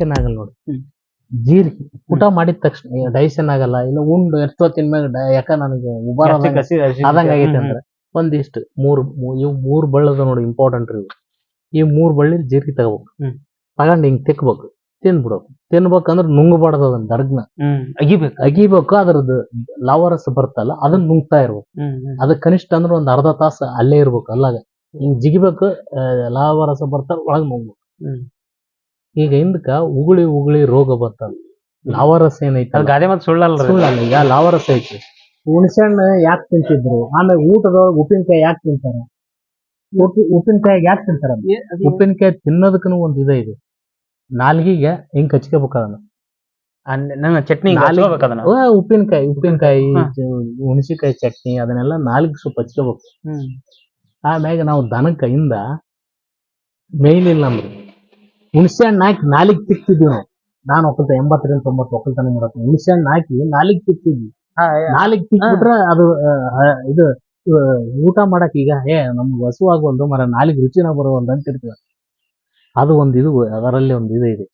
Digestion ಆಗಲ್ಲ ನೋಡಿ. ಜೀರಿಗೆ ಊಟ ಮಾಡಿದ ತಕ್ಷಣ ಡೈಜೆಷನ್ ಆಗಲ್ಲ ಇಲ್ಲ ಉಂಡು ಎಷ್ಟೊತ್ತಿನ ಮ್ಯಾಗ ಮೇಲೆ ಯಾಕ ನನಗೆ ಉಬಾರ ಆದಂಗ ಆಗೈತೆ ಅಂದ್ರೆ ಒಂದಿಷ್ಟು ಮೂರ್ ಇವು ಮೂರ್ ಬಳ್ಳದ ನೋಡಿ ಇಂಪಾರ್ಟೆಂಟ್ ಇವು. ಈ ಮೂರ್ ಬಳ್ಳಿ ಜೀರಿಗೆ ತಗೋಬೇಕು. ತಗೊಂಡ್ ಹಿಂಗ್ ತಿಕ್ಬೇಕು ತಿನ್ಬಿಡ್ಬೇಕು ತಿನ್ಬೇಕಂದ್ರ ನುಂಗಬಾರ್ದು ಅದನ್ನ ದರ್ಗ್ನ. ಅಗಿಬೇಕು. ಅಗಿಬೇಕು ಅದ್ರದ್ದು ಲಾವರಸ ಬರ್ತಲ್ಲ ಅದನ್ನ ನುಂಗ್ತಾ ಇರ್ಬೇಕು. ಅದು ಕನಿಷ್ಠ ಅಂದ್ರೆ ಒಂದ್ ಅರ್ಧ ತಾಸ ಅಲ್ಲೇ ಇರ್ಬೇಕು ಅಲ್ಲಾಗ. ಹಿಂಗ್ ಜಿಗಿಬೇಕು ಲಾವರಸ ಬರ್ತಾರ ಒಳಗ್ ನುಂಗ್ಬೇಕು. ಈಗ ಹಿಂದಕ ಉಗುಳಿ ಉಗುಳಿ ರೋಗ ಬರ್ತದ. ಲಾವರಸ ಏನೈತಲ್ಲ? ಗಾದೆ ಮತ್ತೆ ಸುಳ್ಳಲ್ರಿ ಸುಳ್ಳಲ್ಲ ಈಗ ಲಾವರಸ ಐತಿ ಹುಣಸೆ ಹಣ್ಣು ಯಾಕೆ ತಿಂತಿದ್ರು? ಆಮೇಲೆ ಊಟದೊಳಗೆ ಉಪ್ಪಿನಕಾಯಿ ಯಾಕೆ ತಿಂತಾರ? ಉಪ್ಪಿ ಉಪ್ಪಿನಕಾಯಿ ಯಾಕೆ ತಿಂತಾರ ಉಪ್ಪಿನಕಾಯಿ ತಿನ್ನೋದಕ್ಕೂ ಒಂದು ಇದ ಇದೆ. ನಾಲ್ಗಿಗೆ ಹಿಂಗ್ ಕಚ್ಕೋಬೇಕು ಅದನ್ನ. ನನ್ನ ಚಟ್ನಿ ನಾಲಿಗೆ- ಅದನ್ನ? ಉಪ್ಪಿನಕಾಯಿ ಉಪ್ಪಿನಕಾಯಿ. ಹುಣಸಿಕಾಯಿ ಚಟ್ನಿ ಅದನ್ನೆಲ್ಲ ನಾಲ್ಕು ಸ್ವಲ್ಪ ಹಚ್ಕೋಬೇಕು. ಹ್ಮ್. ಆಮ್ಯಾಗ ನಾವು ದನಕ್ಕ ಹಿಂದ ಮೇಯ್ಲಿಲ್ಲ ಅಂದ್ರೆ ಹುಣಸೆ ಹಣ್ಣು ಹಾಕಿ ನಾಲಿಗೆ ತಿಕ್ತಿದ್ವಿ ನಾವು. ನಾನು ಒಕ್ಕಲ್ತ ಎಂಬತ್ತರಿಂದ ತೊಂಬತ್ತು ಒಕ್ಕಲ್ತನ ಮಾಡಕ್ಕೆ ಹುಣಸೆ ಹಣ್ಣು ಹಾಕಿ ನಾಲಿಗೆ ತಿಕ್ತಿದ್ವಿ. ನಾಲಿಗೆ ತಿಕ್ಬಿಟ್ರೆ ಅದು ಇದು ಊಟ ಮಾಡಕ್ ಈಗ ಏ ನಮ್ಗೆ ಹಸು ಆಗೋಲ್ದು ಮರ ನಾಲಿಗೆ ರುಚಿನ ಬರೋಲ್ದು ಅಂತ ಇರ್ತೀವಿ. ಅದು ಒಂದು ಇದು ಅದರಲ್ಲಿ ಒಂದು ಇದು ಇದೆ.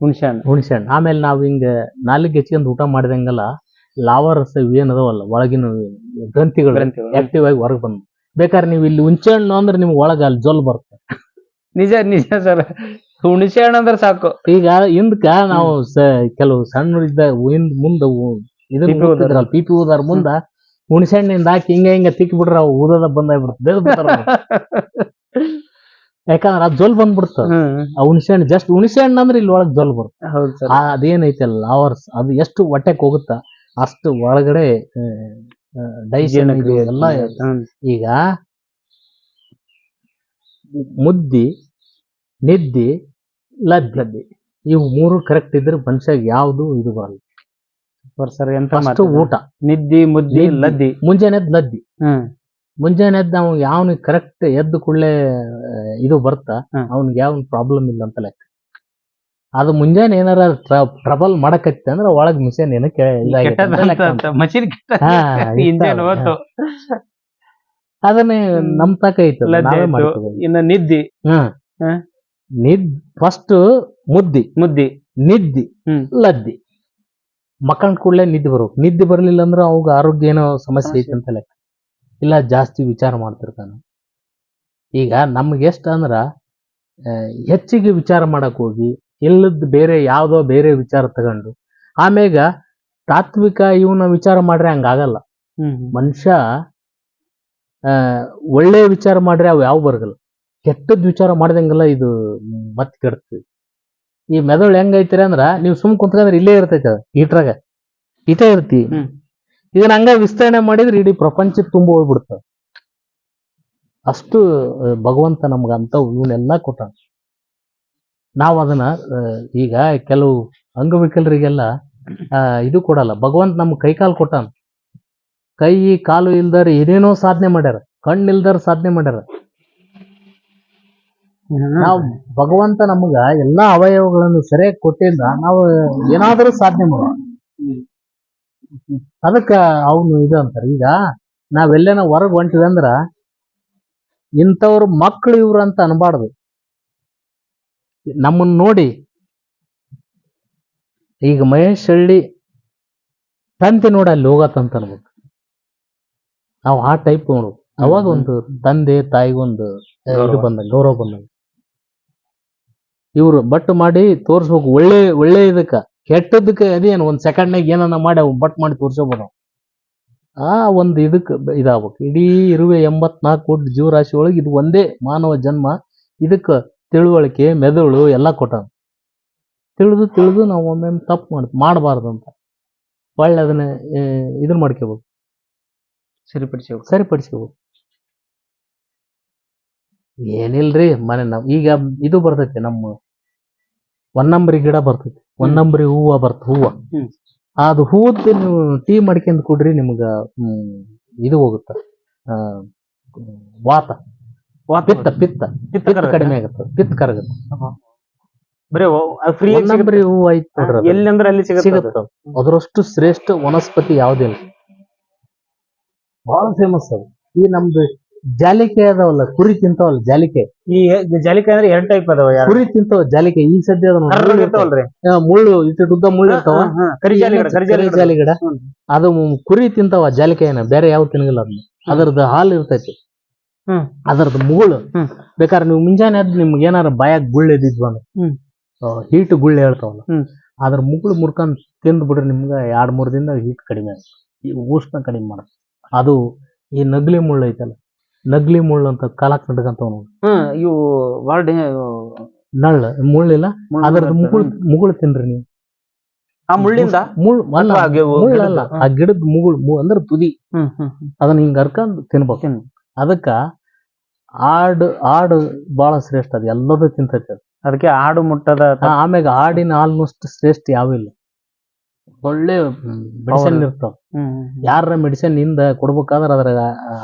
ಹುಣಸೆ ಹಣ್ಣು ಹುಣಸೆ ಹಣ್ಣು ಆಮೇಲೆ ನಾವು ಹಿಂಗ ನಾಲಿಗೆ ಹೆಚ್ಕೊಂಡು ಊಟ ಮಾಡಿದಂಗೆಲ್ಲ ಲಾವರಸ ಏನದವಲ್ಲ ಒಳಗಿನ ಗ್ರಂಥಿಗಳು. ಆಕ್ಟಿವ್ ಆಗಿ ಹೊರಗೆ ಬಂದು ಬೇಕಾದ್ರೆ ನೀವು ಇಲ್ಲಿ ಹುಣಸೆ ಹಣ್ಣು ಅಂದ್ರೆ ನಿಮ್ಗೆ ಒಳಗೆ ಅಲ್ಲಿ ಜೊಲ್ ಬರುತ್ತೆ ನಿಜ ನಿಜ ಸರ್. ಹುಣಸೆ ಹಣ್ಣು ಅಂದ್ರೆ ಸಾಕು. ಈಗ ಹಿಂದಕ ನಾವು ಕೆಲವು ಸಣ್ಣ ಇದ್ದ ಹಿಂದ್ ಮುಂದ ಇದನ್ನ ಪೀಪಿ ಊದಾರ. ಮುಂದ ಹುಣಸೆ ಹಣ್ಣಿಂದ ಹಾಕಿ ಹಿಂಗ ಹಿಂಗ ತಿಕ್ಕಿ ಬಿಡ್ರ ಅವು ಊದದ ಬಂದಾಗ್ಬಿಡ್ತದೆ ಯಾಕಂದ್ರೆ ಅದು ಜೊಲ್ ಬಂದ್ಬಿಡ್ತ. ಆ ಹುಣಸೆ ಹಣ್ಣು ಜಸ್ಟ್ ಹುಣಸೆ ಹಣ್ಣು ಅಂದ್ರೆ ಇಲ್ಲಿ ಒಳಗ್ ಜೊಲ್ ಬರುತ್ತೆ. ಅದೇನೈತಲ್ಲ ಅವರ್ಸ್ ಅದು ಎಷ್ಟು ಹೊಟ್ಟೆಕ್ ಹೋಗುತ್ತ ಅಷ್ಟು ಒಳಗಡೆ ಡೈಜೆನ್ ಎಲ್ಲ ಈಗ ಮುದ್ದಿ ನಿದ್ದಿ ಲಭ್ಯತೆ ಇವು ಮೂರು ಕರೆಕ್ಟ್ ಇದ್ರೆ ಮನುಷ್ಯಾಗ ಯಾವುದು ಇದು ಬರಲ್ಲ. ಸೂಪರ್ ಸರ್ ಎಂತ ಫಸ್ಟ್ ಮಾತು. ಊಟ. ನಿದ್ದಿ ಮುದ್ದಿ ನಿದ್ದಿ. ಲದ್ದಿ. ಮುಂಜಾನೆ ಎದ್ದು ಲದ್ದಿ. ಹ್ಮ್. ಮುಂಜಾನೆ ಎದ್ದು ನಾವು ಯಾವನಿಗೆ ಕರೆಕ್ಟ್ ಎದ್ದು ಕೂಡಲೇ ಇದು ಬರ್ತಾ ಅವನಿಗೆ ಅವ್ನಿಗೆ ಯಾವ ಪ್ರಾಬ್ಲಮ್ ಇಲ್ಲ ಅಂತ ಲೆಕ್ಕ. ಅದು ಮುಂಜಾನೆ ಏನಾರ ಟ್ರಬಲ್ ಮಾಡಕತ್ತೆ ಅಂದ್ರೆ ಒಳಗ್ ಮಿಷನ್ ಏನ ಇದಾಗೈತೆ ಅಂತ ಲೆಕ್ಕ ಅಂತ. ಮಷೀನ್ ಹಾ, ಇಂಜನ್ ಇಷ್ಟ. ಹೋತು ಅದನ್ನೇ ನಮ್ ತಕ ಐತಿ ಲದ್ದಿ ನಾವೇ ಆಯ್ತು. ಮಾಡ್ಕೋಬೇಕು ಇನ್ನ ನಿದ್ದಿ. ನಿದ್ ಫಸ್ಟ್ ಮುದ್ದಿ. ಮುದ್ದಿ. ನಿದ್ದಿ. ಹ್ಮ್. ಲದ್ದಿ. ಮಕ್ಕಳ ಕೂಡಲೇ ನಿದ್ದೆ ಬರ್ಬೇಕು ನಿದ್ದೆ ಬರ್ಲಿಲ್ಲ ಅಂದ್ರೆ ಅವಾಗ ಆರೋಗ್ಯ ಏನೋ ಸಮಸ್ಯೆ ಐತೆ ಅಂತ ಲೆಕ್ಕ. ಇಲ್ಲ ಜಾಸ್ತಿ ವಿಚಾರ ಮಾಡ್ತಿರ್ತಾನೆ. ಈಗ ನಮ್ಗೆ ಎಷ್ಟ ಅಂದ್ರ ಆ, ಹೆಚ್ಚಿಗೆ ವಿಚಾರ ಮಾಡಕ್ ಹೋಗಿ ಇಲ್ಲದ್ ಬೇರೆ ಯಾವ್ದೋ ಬೇರೆ ವಿಚಾರ ತಗೊಂಡು ಆಮ್ಯಾಗ ತಾತ್ವಿಕ ಇವನ ವಿಚಾರ ಮಾಡ್ರೆ ಹಂಗಾಗಲ್ಲ ಹ್ಮ್. ಮನುಷ್ಯ ಆ, ಒಳ್ಳೆ ವಿಚಾರ ಮಾಡ್ರೆ ಅವು ಯಾವ ಬರಗಲ್ಲ. ಕೆಟ್ಟದ್ ವಿಚಾರ ಮಾಡಿದಂಗೆಲ್ಲ ಇದು ಮತ್ ಕೆಡ್ತು ಈ ಮೆದುಳು ಹೆಂಗೈತಿರಿ ಅಂದ್ರ ನೀವು ಸುಮ್ ಕುಂತ್ಕಂದ್ರೆ ಇಲ್ಲೇ ಇರ್ತೈತೆ ಅದು ಈಟ್ರಾಗ ಇಟೇ ಇರ್ತಿ. ಹ್ಮ್. ಇದನ್ನ ಹಂಗ ವಿಸ್ತರಣೆ ಮಾಡಿದ್ರೆ ಇಡೀ ಪ್ರಪಂಚ ತುಂಬ ಹೋಗ್ಬಿಡ್ತ ಅಷ್ಟು ಆ, ಭಗವಂತ ನಮ್ಗ ಅಂತ ಇವನ್ನೆಲ್ಲ ಕೊಟ್ಟ ನಾವು ಅದನ್ನ ಆ, ಈಗ ಕೆಲವು ಅಂಗವಿಕಲರಿಗೆಲ್ಲ ಆ, ಇದು ಕೊಡಲ್ಲ. ಭಗವಂತ ನಮ್ಗೆ ಕೈ ಕಾಲು ಕೊಟ್ಟಾನ. ಕೈ ಕಾಲು ಇಲ್ದಾರ ಏನೇನೋ ಸಾಧನೆ ಮಾಡ್ಯಾರ. ಕಣ್ಣು ಇಲ್ದಾರ ಸಾಧನೆ ಮಾಡ್ಯಾರ. ನಾವು ಭಗವಂತ ನಮಗ ಎಲ್ಲಾ ಅವಯವಗಳನ್ನು ಸರಿಯಾಗಿ ಕೊಟ್ಟಿಲ್ಲ ನಾವು ಏನಾದರೂ ಸಾಧನೆ ಮಾಡೋಣ. ಅದಕ್ಕ ಅವನು ಇದು ಅಂತಾರೆ ಈಗ ನಾವೆಲ್ಲೇನ ಹೊರಗ್ ಹೊಂಟಿವಿ ಅಂದ್ರ ಇಂಥವ್ರ ಮಕ್ಳು ಇವ್ರು ಅಂತ ಅನ್ಬಾರ್ದು. ನಮ್ಮನ್ನ ನೋಡಿ ಈಗ ಮಹೇಶ್ ಹಳ್ಳಿ ತಂತಿ ನೋಡಿ ಅಲ್ಲಿ ಹೋಗತ್ತಂತ ಅನ್ಬೇಕು. ನಾವು ಆ ಟೈಪ್ ನೋಡ್ಬೇಕು ಅವಾಗ ಒಂದು ತಂದೆ ತಾಯಿಗೊಂದು ಇದು ಬಂದಂಗೆ ಗೌರವ ಬಂದಂಗ. ಇವ್ರು ಬಟ್ ಮಾಡಿ ತೋರ್ಸ್ಬೇಕು. ಒಳ್ಳೆ ಒಳ್ಳೆ ಇದಕ್ಕೆ. ಕೆಟ್ಟದಕ್ಕೆ ಅದೇನು ಒಂದು ಸೆಕೆಂಡ್ನಾಗ ಏನನ್ನ ಮಾಡಿ ಅವ್ ಬಟ್ ಮಾಡಿ ತೋರ್ಸೋಬೋದು ಆ ಒಂದು ಇದಕ್ಕೆ ಇದಾಗ್ಬೇಕು. ಇಡೀ ಇರುವೆ ಎಂಬತ್ನಾಲ್ಕು ಕೋಟಿ ಜೀವರಾಶಿ ಒಳಗೆ ಇದು ಒಂದೇ ಮಾನವ ಜನ್ಮ. ಇದಕ್ಕೆ ತಿಳುವಳಿಕೆ ಮೆದುಳು ಎಲ್ಲ ಕೊಟ್ಟ ತಿಳಿದು ತಿಳಿದು ನಾವು ಒಮ್ಮೊಮ್ಮೆ ತಪ್ಪು ಮಾಡ್ ಮಾಡಬಾರ್ದು ಅಂತ ಒಳ್ಳೆ ಅದನ್ನ ಇದನ್ನ ಮಾಡ್ಕೋಬೇಕು. ಸರಿಪಡಿಸ್ಬೇಕು. ಸರಿಪಡಿಸ್ಕೋಬೇಕು ಏನಿಲ್ರಿ ಮನೆ ನಾವು ಈಗ ಇದು ಬರ್ತೈತಿ ನಮ್ಮ ಒಂದಂಬರಿ ಗಿಡ ಬರ್ತೈತಿ ಒಂದಂಬರಿ ಹೂವ ಬರ್ತ ಹೂವ. ಅದು ಹೂವದ್ದು ನೀವು ಟೀ ಮಾಡ್ಕೊಂಡ್ ಕುಡ್ರಿ ನಿಮ್ಗ ಹ್ಮ್, ಇದು ಹೋಗುತ್ತ. ಆ, ವಾತ. ಪಿತ್ತ ಪಿತ್ತ. ಪಿತ್ತ ಕಡಿಮೆ ಆಗುತ್ತೆ ಪಿತ್ತ ಕರಗುತ್ತೆ. ಬರೀ ಫ್ರೀ ಒಂದಂಬರಿ ಹೂವ ಐತ್ ನೋಡ್ರಿ ಅದು. ಎಲ್ಲಿ ಅಂದ್ರೆ ಅಲ್ಲಿ ಸಿಗುತ್ತೆ ಅದು. ಅದರಷ್ಟು ಶ್ರೇಷ್ಠ ವನಸ್ಪತಿ ಯಾವುದಿಲ್ಲ ಬಹಳ ಫೇಮಸ್ ಅದು. ಈ ನಮ್ದು ಜಾಲಿಕೆ ಅದಾವಲ್ಲ ಕುರಿ ತಿಂತಾವಲ್ಲ ಜಾಲಿಕೆ. ಈ ಜಾಲಿಕೆ ಅಂದ್ರೆ ಎರಡ್ ಟೈಪ್ ಅದಾವ ಯಾರು? ಕುರಿ ತಿಂತಾವ ಜಾಲಿಕೆ ಈ ಸದ್ಯ ಅದನ್ನ ಮುಳ್ಳು ಇರ್ತಾವ. ಇರ್ತಾವಲ್ರಿ ಆ, ಮುಳ್ಳು ಇಟ್ಟು ಉದ್ದ ಮುಳ್ಳು ಇರ್ತಾವ. ಕರಿ ಜಾಲಿಗಿಡ ಹ್ಮ್. ಅದು ಮ್- ಕುರಿ ತಿಂತಾವ ಏನ ಬೇರೆ ಯಾವ ತಿನ್ಗಿಲ್ಲ ಅದನ್ನ. ಅದರದ ಹಾಲ್ ಇರ್ತೈತಿ. ಹ್ಮ್. ಅದರದ್ದು ಮುಗುಳು. ಹ್ಮ್. ಬೇಕಾದ್ರೆ ನೀವು ಮುಂಜಾನೆ ಎದ್ದು ನಿಮ್ಗೆ ಏನಾರ ಬಾಯಾಗ ಗುಳ್ಳ ಎದ್ದಿದ್ವು ಅಂದ್ರೆ. ಹ್ಮ್. ಹೀಟ್ ಗುಳ್ಳೆ ಹೇಳ್ತಾವಲ್ಲ. ಹ್ಮ್. ಅದ್ರ ಮುಗುಳು ಮುರ್ಕೊಂಡ್ ತಿಂದ್ ಬಿಡ್ರಿ ನಿಮ್ಗೆ ಎರಡ್ ಮೂರ್ ದಿನದಾಗ ಹೀಟ್ ಕಡಿಮೆ ಆಗುತ್ತೆ. ಈ ಉಷ್ಣ ಕಡಿಮೆ ಮಾಡುತ್ತೆ ಅದು ಈ ನಗ್ಲಿ ಮುಳ್ಳು ಐತಲ್ಲ. ನಗ್ಲಿ ಮುಳ್ಳು ಅಂತ ಕಾಲಕ್ ನಡ್ಕಂತಾವ ನೋಡಿ ಹ್ಮ್ ಇವು ಡೇ- ನಳ್ಳ ಮುಳ್ಳಿಲ್ಲ ಮುಳ್ಳು ಅದ್ರದ್ದು ಮುಗುಳ್ ಮುಗುಳ್ ತಿನ್ರಿ ನೀವು. ಆ ಮುಳ್ಳಿಂದ? ಮುಳ್ಳು ಅಲ್ಲ ಅಥವಾ ಹಾಗೆ ಮುಳ್ಳು ಆ ಗಿಡದ ಮುಗುಳ್ ಮು- ಅಂದ್ರೆ ತುದಿ. ಹ್ಮ್ ಹ್ಮ್ ಹ್ಮ್. ಅದನ್ನ ಹಿಂಗ ಹರ್ಕೊಂಡ್ ತಿನ್ಬೇಕು. ತಿನ್ನು. ಅದಕ್ಕ ಆಡು ಆಡು ಬಹಳ ಶ್ರೇಷ್ಠ ಅದು. ಎಲ್ಲದೂ ತಿಂತೈತೆ ಅದು. ಅದಕ್ಕೆ ಆಡು ಮುಟ್ಟದ ಆ, ಆಮ್ಯಾಗ ಆಡಿನ ಆಲ್ಮೋಸ್ಟ್ ಶ್ರೇಷ್ಠ ಯಾವಿಲ್ಲ ಒಳ್ಳೆ ಮೆಡಿಸಿನ್. ಇರ್ತಾವ. ಯಾರ ಮೆಡಿಸಿನ್ ಇಂದ ಕೊಡ್ಬೇಕಾದ್ರ ಅದ್ರ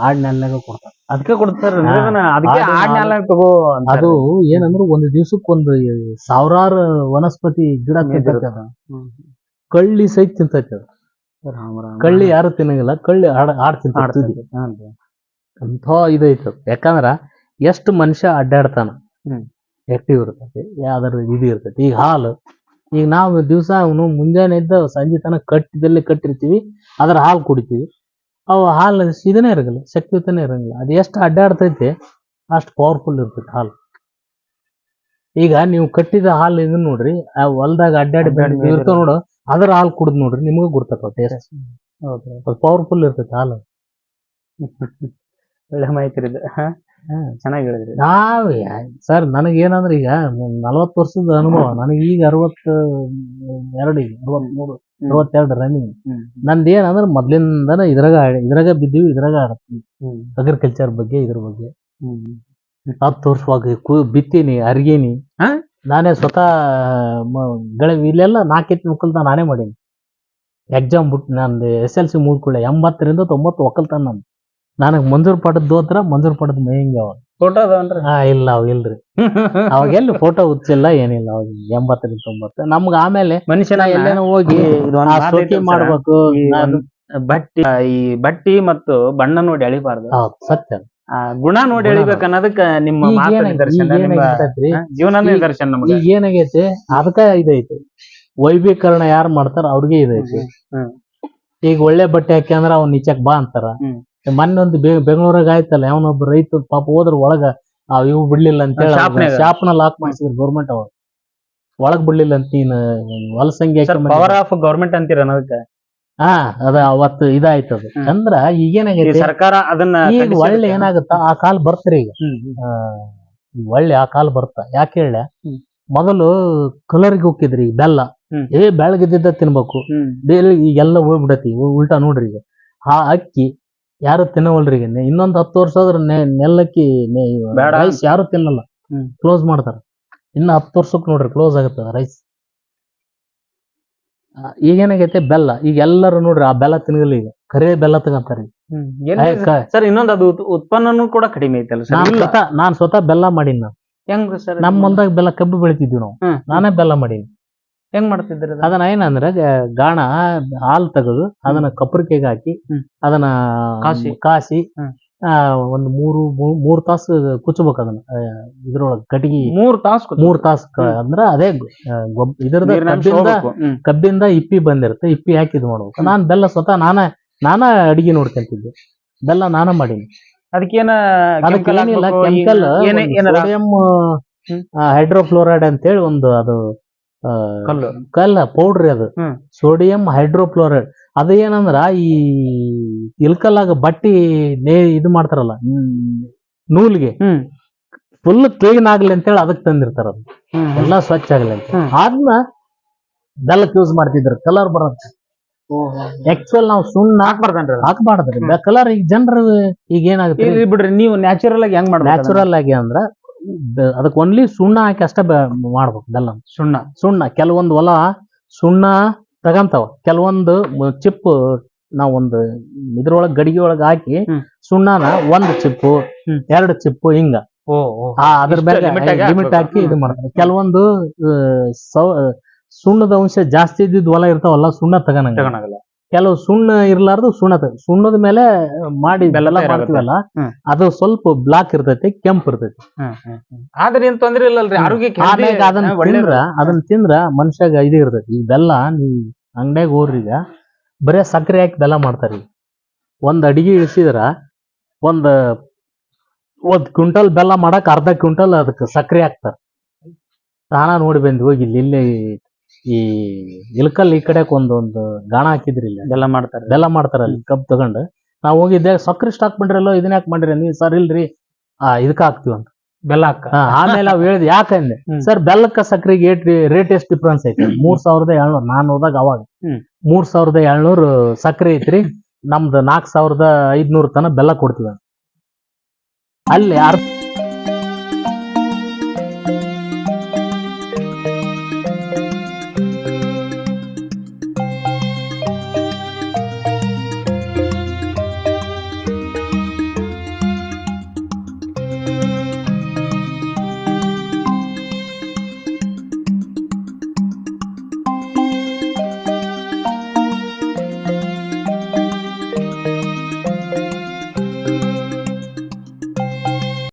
ಆಡಿನ ಹಾಲ್ನಾಗ ಕೊಡ್ತಾರ. ಅದಕ್ಕೆ ಕೊಡ್ತಾರ. ಅದಕ್ಕೆ ಆಡಿನ ತಗೋ ಅದು ಏನಂದ್ರ ಒಂದ್ ದಿವ್ಸಕ್ಕೆ ಒಂದು ಸಾವಿರಾರು ವನಸ್ಪತಿ ಗಿಡ ಕಳ್ಳಿ ಸಹಿತ ತಿಂತೈತೆ ಅದು. ಕಳ್ಳಿ ಯಾರು ತಿನ್ನಂಗಿಲ್ಲ ಕಳ್ಳಿ ಆಡ್ ಆಡ್ ಅಂತ. ಅಂಥ ಇದೈತೆ ಯಾಕಂದ್ರ ಎಷ್ಟು ಮನುಷ್ಯ ಅಡ್ಡಾಡ್ತಾನ. ಆಕ್ಟಿವ್ ಇರ್ತೈತಿ ಯಾವ್ದಾರ ಇದು ಇರ್ತೈತಿ ಈಗ ಹಾಲು. ಈಗ ನಾವು ದಿವಸ ಅವನು ಮುಂಜಾನೆ ಇದ್ದ ಸಂಜೆ ತನಕ ಕಟ್ಟಿದಲ್ಲಿ ಕಟ್ಟಿರ್ತೀವಿ ಅದ್ರ ಹಾಲು ಕುಡಿತೀವಿ. ಅವು ಹಾಲು ಇದನ್ನೇ ಇರಂಗಿಲ್ಲ ಶಕ್ತಿಯುತನೇ ಇರಂಗಿಲ್ಲ. ಅದು ಎಷ್ಟು ಅಡ್ಡಾಡ್ತೈತೆ ಅಷ್ಟು ಪವರ್ಫುಲ್ ಇರ್ತೈತೆ ಹಾಲು. ಈಗ ನೀವು ಕಟ್ಟಿದ ಹಾಲು ಇದನ್ನ ನೋಡ್ರಿ ಆ ಹೊಲ್ದಾಗ ಅಡ್ಡಾಡಿ ಇರ್ತಾವ ನೋಡು ಅದರ ಹಾಲು ಕುಡಿದ್ ನೋಡ್ರಿ ನಿಮಗೂ ಗುರ್ತಾವ ಟೇಸ್ಟ್ ಪವರ್ಫುಲ್ ಇರ್ತೈತೆ ಹಾಲು. ಒಳ್ಳೆ ಮಾಹಿತಿ ಇದೆ. ಇದು. ಚೆನ್ನಾಗಿ ಹೇಳಿದ್ರಿ. ನಾವ್ ಸರ್ ನನಗೇನಂದ್ರೆ ಈಗ ನಲವತ್ತು ವರ್ಷದ ಅನುಭವ ನನಗೆ ಈಗ ಅರವತ್ತ ಎರಡು ಈಗ ಅರವತ್ಮೂರು ಅರವತ್ತೆರಡು ರನ್ನಿಂಗ್ ಹ್ಮ್. ನಂದು ಏನಂದ್ರೆ ಮೊದ್ಲಿಂದನ ಇದ್ರಾಗ ಇದ್ರಾಗ ಬಿದ್ದೀವಿ ಇದ್ರಾಗ ಆಡ್ತೀವಿ. ಅಗ್ರಿಕಲ್ಚರ್ ಬಗ್ಗೆ ಇದ್ರ ಬಗ್ಗೆ. ಹತ್ತು ವರ್ಷವಾಗಿ ಕು ಬಿತ್ತೀನಿ ಅರಿಗೇನಿ? ನಾನೇ ಸ್ವತಃ ಗಳ ಇಲ್ಲೆಲ್ಲ ನಾಲ್ಕೈದು ಒಕ್ಕಲ್ತನ ನಾನೇ ಮಾಡೀನಿ. ಎಕ್ಸಾಮ್ ಬಿಟ್ಟು ನಂದು ಎಸ್ ಎಲ್ ಸಿ ಮುಗಿದ್ಕೊಳ್ಳೆ ಎಂಬತ್ತರಿಂದ ತೊಂಬತ್ತು ಒಕ್ಕಲ್ತನ ನಾನು ನನಗೆ ಮಂಜೂರ್ ಪಡದ್ ಹೋದ್ರ ಮಂಜೂರ್ ಪಡದ್ ಮೇಯಂಗೆ ಅವ ಫೋಟೋ ಅದಾವನ್ರಿ ಹಾ ಇಲ್ಲ ಅವ್ ಇಲ್ರಿ. ಅವಾಗ ಎಲ್ಲಿ ಫೋಟೋ ಹುಚ್ಚಿಲ್ಲ ಏನಿಲ್ಲ ಅವಾಗ ಎಂಬತ್ತರಿಂದ ತೊಂಬತ್ತ. ನಮ್ಗ ಆಮೇಲೆ ಮನುಷ್ಯನ ಎಲ್ಲೇನೋ ಹೋಗಿ ಆ ಶೋಕಿ ಮಾಡ್ಬೇಕು ಬಟ್ಟಿ ಈ ಬಟ್ಟಿ ಮತ್ತು ಬಣ್ಣ ನೋಡಿ ಎಳಿಬಾರ್ದು. ಹೌದ್ ಸತ್ಯ. ಆ, ಗುಣ ನೋಡಿ ಎಳಿಬೇಕು ಅನ್ನೋದಕ್ಕ ನಿಮ್ಮ ನಿದರ್ಶನ ಜೀವನ ನಿದರ್ಶನ ನಮ್ಗೆ. ಈಗ ಏನಾಗೈತೆ? ಅದಕ್ಕ ಇದೈತಿ. ವೈಭೀಕರಣ ಯಾರು ಮಾಡ್ತಾರ ಅವ್ರಿಗೆ ಇದೈತಿ. ಈಗ ಒಳ್ಳೆ ಬಟ್ಟೆ ಹಾಕ್ಯಂದ್ರ ಅವ್ನ ಈಚಕ್ ಬಾ ಅಂತಾರ. ಮೊನ್ನೆ ಒಂದು ಬೆಂಗಳೂರಾಗ ಆಯ್ತಲ್ಲ ಯಾವನೊಬ್ಬ ರೈತ ಪಾಪ ಹೋದ್ರ ಒಳಗ ಆ ಇವು ಬಿಡ್ಲಿಲ್ಲ ಅಂತ ಹೇಳಿ. ಶಾಪ್ನ ಲಾಕ್ ಮಾಡಿಸಿದ್ರು ಗೌರ್ಮೆಂಟ್ ಅವರು. ಒಳಗ್ ಬಿಡ್ಲಿಲ್ಲ ಅಂತ ನೀನ್ ಹೊಲಸಂಗಿ ಸರ್ ಪವರ್ ಆಫ್ ಗೌರ್ಮೆಂಟ್ ಅಂತೀರ ಹಾ ಅದ ಅವತ್ತು ಇದಾಯ್ತು ಅದು. ಅಂದ್ರ ಈಗೇನಾಗೈತಿ ಸರ್ಕಾರ ಅದನ್ನ ಈಗ ಒಳ್ಳೆ ಏನಾಗುತ್ತ? ಆ ಕಾಲ್ ಬರ್ತ್ರಿ ಈಗ. ಒಳ್ಳೆ ಆ ಕಾಲ್ ಬರ್ತ. ಯಾಕೆ ಹೇಳ. ಮೊದಲು ಕಲರ್ಗೆ ಹೋಗಿದ್ರಿ ಬೆಲ್ಲ. ಏ ಬೆಳಗಿದ್ದ ತಿನ್ಬೇಕು. ಡೈಲಿ ಈಗೆಲ್ಲ ಹೋಗ್ಬಿಡತಿ ಉಲ್ಟಾ ನೋಡ್ರಿ ಈಗ. ಆ ಅಕ್ಕಿ ಯಾರು ತಿನ್ನವಲ್ರಿ ಈಗ? ನೆ- ಇನ್ನೊಂದ್ ಹತ್ತು ವರ್ಷ ಆದ್ರೆ ನೆ- ನೆಲ್ಲಕ್ಕಿ ಬೇಡ. ರೈಸ್ ಯಾರು ತಿನ್ನಲ್ಲ. ಹ್ಮ್. ಕ್ಲೋಸ್ ಮಾಡ್ತಾರ. ಇನ್ನ ಹತ್ತು ವರ್ಷಕ್ಕೆ ನೋಡ್ರಿ ಕ್ಲೋಸ್ ಆಗುತ್ತೆ ರೈಸ್ ಈಗ ಏನಾಗೈತೆ? ಬೆಲ್ಲ. ಈಗ ಎಲ್ಲರೂ ನೋಡ್ರಿ ಆ ಬೆಲ್ಲ ತಿನ್ನಲ್ಲ ಈಗ. ಕರೇ ಬೆಲ್ಲ ತಗೊಂತಾರೆ ಸರ್. ಇನ್ನೊಂದು ಅದು ಉತ್- ಉತ್ಪನ್ನನೂ ಕೂಡ ಕಡಿಮೆ ಐತಲ್ಲ ಸರ್? ನಾನ್ ಇಲ್ಲ. ಸ್ವತಃ ನಾನ್ ಸ್ವತಃ ಬೆಲ್ಲ ಮಾಡೀನಿ ನಾನು. ಹೆಂಗ್ ಸರ್? ನಮ್ಮ ಹೊಲ್ದಾಗ ಬೆಲ್ಲ ಕಬ್ಬು ಬೆಳಿತಿದ್ವಿ ನಾವು. ಹ್ಮ್. ನಾನೇ ಬೆಲ್ಲ ಮಾಡೀನಿ. ಹೆಂಗ್ ಮಾಡ್ತಿದ್ರಿ ಅದನ್ನ? ಅದನ್ನ ಏನಂದ್ರೆ ಗ- ಗಾಣ ಹಾಲು ತೆಗೆದು ಅದನ್ನ ಕಪ್ರಿಕೆಗೆ ಹಾಕಿ ಹ್ಮ್. ಅದನ್ನ ಕಾಸಿ. ಕಾಸಿ ಹ್ಮ್. ಆ, ಒಂದು ಮೂರು ಮೂ- ಮೂರ್ ತಾಸು ಕುಚ್ಚಬೇಕು ಅದನ್ನ ಆ, ಇದ್ರೊಳಗ ಕಟ್ಟಿಗೆ ಮೂರ್ ತಾಸು ಮೂರ್ ತಾಸು ಕ- ಹ್ಮ್. ಅಂದ್ರ ಅದೇ ಇದರದ ಕಬ್ಬಿಂದ. ಕಬ್ಬಿಂದ ಇಪ್ಪಿ ಬಂದಿರುತ್ತೆ ಇಪ್ಪಿ ಹಾಕಿ ಇದು ಮಾಡ್ಬೇಕು. ನಾನ್ ಬೆಲ್ಲ ಸ್ವತಃ ನಾನ ನಾನ ಅಡಿಗೆ ನೋಡ್ಕೊಂತಿದ್ದೆ ಬೆಲ್ಲ ನಾನ ಮಾಡೀನಿ ಅದಕ್ಕೇನ ಅದಕ್ಕೆ chemical ಏನಿಲ್ಲ ಹಾಕ್ಬೇಕು, ಈಗ ಕೆಮಿಕಲ್ ಏನೇ ಏನಾರ ಸೋಡಿಯಂ ಹ್ಮ್. ಹೈಡ್ರೋಫ್ಲೋರೈಡ್ ಅಂತೇಳಿ ಒಂದು ಅದು ಕಲ್ಲು ಕಲ್ಲ ಪೌಡ್ರಿ ಅದು ಹ್ಮ್. ಸೋಡಿಯಂ ಹೈಡ್ರೋಕ್ಲೋರೈಡ್ ಅದು ಏನಂದ್ರ ಈ ಇಲ್ಕಲ್ಲಾಗ ಬಟ್ಟಿ ನೇ ಇದು ಮಾಡ್ತಾರಲ್ಲ ಹ್ಮ್, ನೂಲ್ಗೆ ಹ್ಮ್ ಫುಲ್ ಕ್ಲೀನ್ ಆಗ್ಲಿ ಅಂತೇಳಿ ಅದಕ್ಕೆ ತಂದಿರ್ತಾರ ಅದು ಹ್ಮ್. ಎಲ್ಲಾ ಸ್ವಚ್ಛ ಆಗ್ಲಿ ಅಂತ ಹ್ಮ್. ಅದನ್ನ ಬೆಲ್ಲಕ್ ಯೂಸ್ ಮಾಡ್ತಿದ್ರು ಕಲರ್ ಬರತ್ತೆ. ಆಕ್ಚುಲ್ ನಾವು ಸುಣ್ಣ ಹಾಕ್ಬಾರ್ದನ್ರಿ ಅದು? ಹಾಕ್ಬಾರ್ದ್ರಿ ಕಲರ್ ಈಗ ಜನರು ಈಗ ಏನಾಗುತ್ತೆ ಬಿಡ್ರಿ ನೀವು ನ್ಯಾಚುರಲ್ ಆಗಿ ಹೆಂಗ್ ಮಾಡ್ಬೇಕು ಅದನ್ನ? ನ್ಯಾಚುರಲ್ ಆಗಿ ಅಂದ್ರ ಅದಕ್ಕೆ ಓನ್ಲಿ ಸುಣ್ಣ ಹಾಕಿ ಅಷ್ಟೇ ಮಾಡ್ಬೇಕು ಬೆಲ್ಲ. ಸುಣ್ಣ ಸುಣ್ಣ. ಕೆಲವೊಂದು ಹೊಲ ಸುಣ್ಣ ತಗಂತಾವ. ಕೆಲವೊಂದು ಚಿಪ್ ನಾವ್ ಒಂದು ಇದ್ರೊಳಗ ಗಡಿಗೆ ಒಳಗ ಹಾಕಿ. ಸುಣ್ಣನ ಒಂದ್ ಚಿಪ್ಪು. ಎರಡು ಚಿಪ್ಪು ಹಿಂಗ. ಅದ್ರ ಮೇಲೆ ಲಿಮಿಟ್ ಹಾಕಿ ಇದು. ಮಾಡ್ತಾರೆ. ಕೆಲವೊಂದು ಸುಣ್ಣದ ಅಂಶ ಜಾಸ್ತಿ ಇದ್ದಿದ್ ಹೊಲ ಇರ್ತಾವಲ್ಲ ಸುಣ್ಣ ತಗನಂಗ ತಗೊಳಂಗಿಲ್ಲ ಕೆಲವು ಸುಣ್ಣ ಇರ್ಲಾರ್ದು ಸುಣ್ಣದ ಸುಣ್ಣದ ಮೇಲೆ ಮಾಡಿ ಬೆಲ್ಲ. ಮಾಡ್ತೀವಲ್ಲ ಅದು ಸ್ವಲ್ಪ ಬ್ಲಾಕ್ ಇರ್ತೈತಿ ಕೆಂಪ್ ಇರ್ತೈತಿ. ಆದ್ರೆ ಏನ್ ತೊಂದ್ರೆ ಇಲ್ಲಲ್ರಿ? ಆರೋಗ್ಯಕ್ಕೆ ಆಮ್ಯಾಗ ಅದನ್ನ ತಿಂದ್ರ ಅದನ್ನ ತಿಂದ್ರ ಮನುಷ್ಯಾಗ ಇದು ಇರ್ತೈತಿ. ಈ ಬೆಲ್ಲ ನೀವ್ ಅಂಗಡ್ಯಾಗ ಈಗ ಬರೇ ಸಕ್ಕರೆ ಹಾಕಿ ಬೆಲ್ಲ ಮಾಡ್ತಾರ. ಒಂದ್ ಅಡಿಗೆ ಇಳಿಸಿದ್ರ ಒಂದ್ ಒಂದ್ ಕ್ವಿಂಟಲ್ ಬೆಲ್ಲ ಮಾಡಕ್ ಅರ್ಧ ಕ್ವಿಂಟಲ್ ಅದಕ್ಕೆ ಸಕ್ಕರೆ ಹಾಕ್ತಾರ. ತಾನ ನೋಡಿ ಬಂದ್ ಹೋಗಿ ಇಲ್ಲಿ ಇಲ್ಲಿ ಈ ಇಲ್ಕಲ್ ಈ ಕಡೆ ಒಂದೊಂದು ಗಾಣ ಹಾಕಿದ್ರಿ ಇಲ್ಲಿ. ಬೆಲ್ಲ ಮಾಡ್ತಾರೆ. ಬೆಲ್ಲ ಮಾಡ್ತಾರ ಅಲ್ಲಿ ಕಬ್ ತಗೊಂಡು. ನಾವ್ ಹೋಗಿದ್ದೆ ಸಕ್ಕರೆ ಸ್ಟಾಕ್ ಮಾಡ್ರಲ್ಲೋ ಇದನ್ನ ಯಾಕೆ ಮಾಡ್ರಿ? ನೀವ್ ಸರ್ ಇಲ್ರಿ. ಆ ಇದಕ್ಕ ಹಾಕ್ತಿವಿ ಅಂತ. ಬೆಲ್ಲ ಹಾಕ. ಆಮೇಲೆ ಅವ್ ಹೇಳಿದ್ ಯಾಕಂದೆ ಅಂದೆ? ಸರ್ ಬೆಲ್ಲಕ್ಕ ಸಕ್ಕರೆಗೆ ಏಟ್ ರೇಟ್ ಎಷ್ಟು ಡಿಫ್ರೆನ್ಸ್ ಐತಿ? ಮೂರ್ ಸಾವಿರದ ಏಳ್ನೂರ್. ನಾನ್ ಹೋದಾಗ ಅವಾಗ. ಮೂರ್ ಸಾವಿರದ ಏಳ್ನೂರ್ ಸಕ್ಕರೆ ಐತ್ರಿ. ನಮ್ದು ನಾಲ್ಕ್ ಸಾವಿರದ ಐದ್ನೂರ್ ತನ ಬೆಲ್ಲ ಕೊಡ್ತೀವಿ ಅಲ್ಲಿ